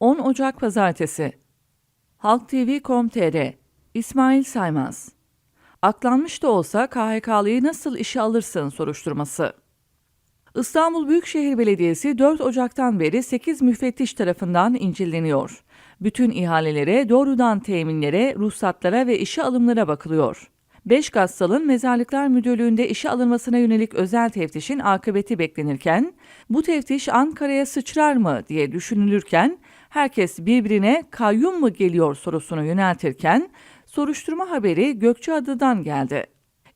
10 Ocak Pazartesi Halk TV.com.tr İsmail Saymaz Aklanmış da olsa KHK'lıyı nasıl işe alırsın soruşturması. İstanbul Büyükşehir Belediyesi 4 Ocak'tan beri 8 müfettiş tarafından inceleniyor. Bütün ihalelere, doğrudan teminlere, ruhsatlara ve işe alımlara bakılıyor. Beş Gassal'ın Mezarlıklar Müdürlüğü'nde işe alınmasına yönelik özel teftişin akıbeti beklenirken, bu teftiş Ankara'ya sıçrar mı diye düşünülürken, herkes birbirine kayyum mu geliyor sorusunu yöneltirken, soruşturma haberi Gökçeada'dan geldi.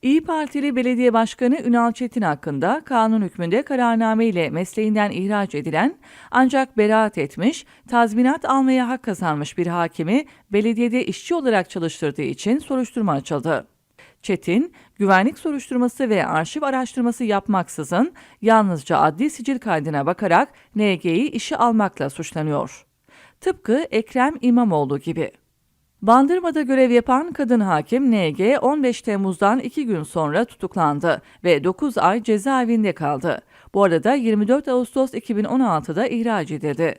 İyi Partili Belediye Başkanı Ünal Çetin hakkında kanun hükmünde kararname ile mesleğinden ihraç edilen ancak beraat etmiş, tazminat almaya hak kazanmış bir hakimi belediyede işçi olarak çalıştırdığı için soruşturma açıldı. Çetin, güvenlik soruşturması ve arşiv araştırması yapmaksızın yalnızca adli sicil kaydına bakarak NG'yi işe almakla suçlanıyor. Tıpkı Ekrem İmamoğlu gibi. Bandırma'da görev yapan kadın hakim NG 15 Temmuz'dan 2 gün sonra tutuklandı ve 9 ay cezaevinde kaldı. Bu arada 24 Ağustos 2016'da ihraç edildi.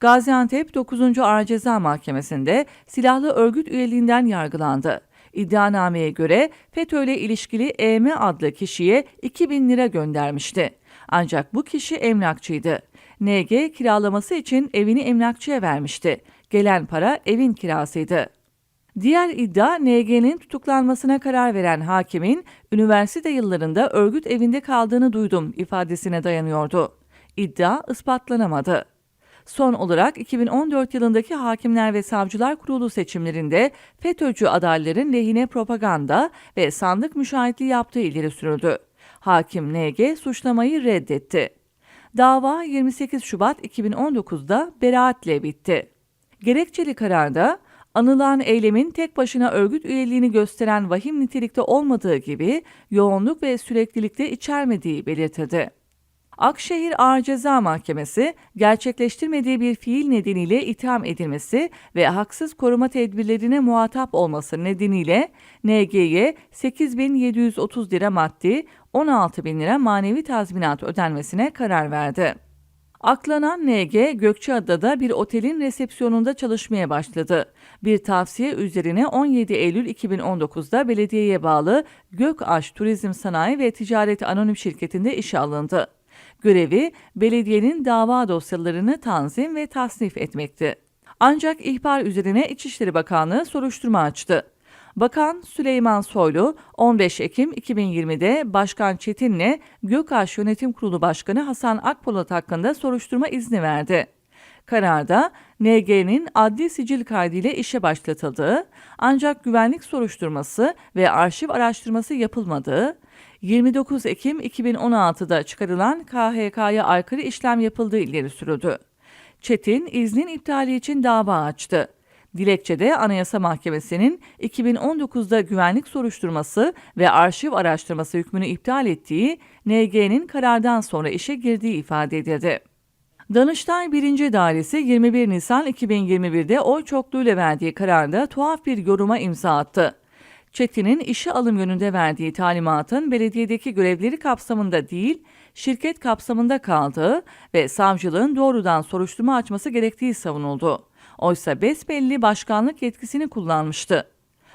Gaziantep 9. Ağır Ceza Mahkemesi'nde silahlı örgüt üyeliğinden yargılandı. İddianameye göre FETÖ ile ilişkili EM adlı kişiye 2000 lira göndermişti. Ancak bu kişi emlakçıydı. NG kiralaması için evini emlakçıya vermişti. Gelen para evin kirasıydı. Diğer iddia NG'nin tutuklanmasına karar veren hakimin üniversite yıllarında örgüt evinde kaldığını duydum ifadesine dayanıyordu. İddia ispatlanamadı. Son olarak 2014 yılındaki Hakimler ve Savcılar Kurulu seçimlerinde FETÖ'cü adayların lehine propaganda ve sandık müşahitliği yaptığı ileri sürüldü. Hakim NG suçlamayı reddetti. Dava 28 Şubat 2019'da beraatle bitti. Gerekçeli kararda anılan eylemin tek başına örgüt üyeliğini gösteren vahim nitelikte olmadığı gibi yoğunluk ve süreklilikte içermediği belirtildi. Akşehir Ağır Ceza Mahkemesi gerçekleştirmediği bir fiil nedeniyle itham edilmesi ve haksız koruma tedbirlerine muhatap olması nedeniyle NG'ye 8.730 lira maddi, 16 bin lira manevi tazminat ödenmesine karar verdi. Aklanan NG, Gökçeada'da bir otelin resepsiyonunda çalışmaya başladı. Bir tavsiye üzerine 17 Eylül 2019'da belediyeye bağlı Gökaş Turizm Sanayi ve Ticaret Anonim Şirketi'nde işe alındı. Görevi belediyenin dava dosyalarını tanzim ve tasnif etmekti. Ancak ihbar üzerine İçişleri Bakanlığı soruşturma açtı. Bakan Süleyman Soylu 15 Ekim 2020'de Başkan Çetin'le Gökaş Yönetim Kurulu Başkanı Hasan Akpolat hakkında soruşturma izni verdi. Kararda NG'nin adli sicil kaydıyla işe başlatıldığı ancak güvenlik soruşturması ve arşiv araştırması yapılmadığı, 29 Ekim 2016'da çıkarılan KHK'ya aykırı işlem yapıldığı ileri sürüldü. Çetin iznin iptali için dava açtı. Dilekçede Anayasa Mahkemesi'nin 2019'da güvenlik soruşturması ve arşiv araştırması hükmünü iptal ettiği NG'nin karardan sonra işe girdiği ifade edildi. Danıştay 1. Dairesi 21 Nisan 2021'de oy çokluğuyla verdiği kararda tuhaf bir yoruma imza attı. Çetin'in işe alım yönünde verdiği talimatın belediyedeki görevleri kapsamında değil, şirket kapsamında kaldığı ve savcılığın doğrudan soruşturma açması gerektiği savunuldu. Oysa besbelli başkanlık yetkisini kullanmıştı.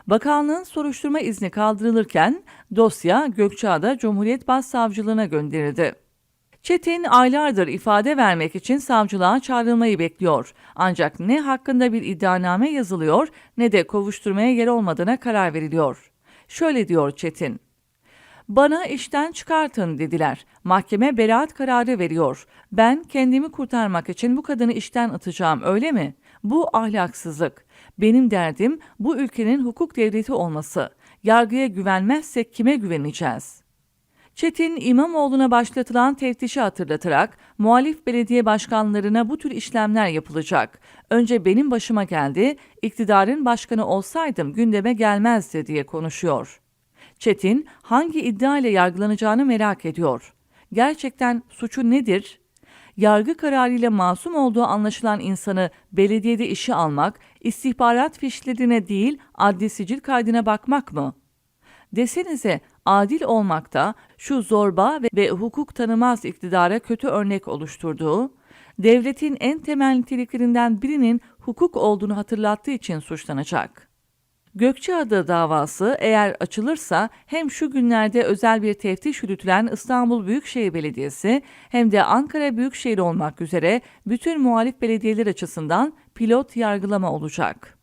Bakanlığın soruşturma izni kaldırılırken dosya Gökçeada Cumhuriyet Başsavcılığına gönderildi. Çetin aylardır ifade vermek için savcılığa çağrılmayı bekliyor. Ancak ne hakkında bir iddianame yazılıyor ne de kovuşturmaya yer olmadığına karar veriliyor. Şöyle diyor Çetin. Bana işten çıkartın dediler. Mahkeme beraat kararı veriyor. Ben kendimi kurtarmak için bu kadını işten atacağım öyle mi? Bu ahlaksızlık. Benim derdim bu ülkenin hukuk devleti olması. Yargıya güvenmezsek kime güveneceğiz? Çetin İmamoğlu'na başlatılan teftişi hatırlatarak muhalif belediye başkanlarına bu tür işlemler yapılacak. Önce benim başıma geldi, iktidarın başkanı olsaydım gündeme gelmezdi diye konuşuyor. Çetin hangi iddia ile yargılanacağını merak ediyor. Gerçekten suçu nedir? yargı kararıyla masum olduğu anlaşılan insanı belediyede işe almak, istihbarat fişlerine değil adli sicil kaydına bakmak mı? Desenize adil olmakta şu zorba ve, hukuk tanımaz iktidara kötü örnek oluşturduğu, devletin en temel niteliklerinden birinin hukuk olduğunu hatırlattığı için suçlanacak. Gökçeada davası eğer açılırsa hem şu günlerde özel bir teftiş yürütülen İstanbul Büyükşehir Belediyesi hem de Ankara Büyükşehir olmak üzere bütün muhalif belediyeler açısından pilot yargılama olacak.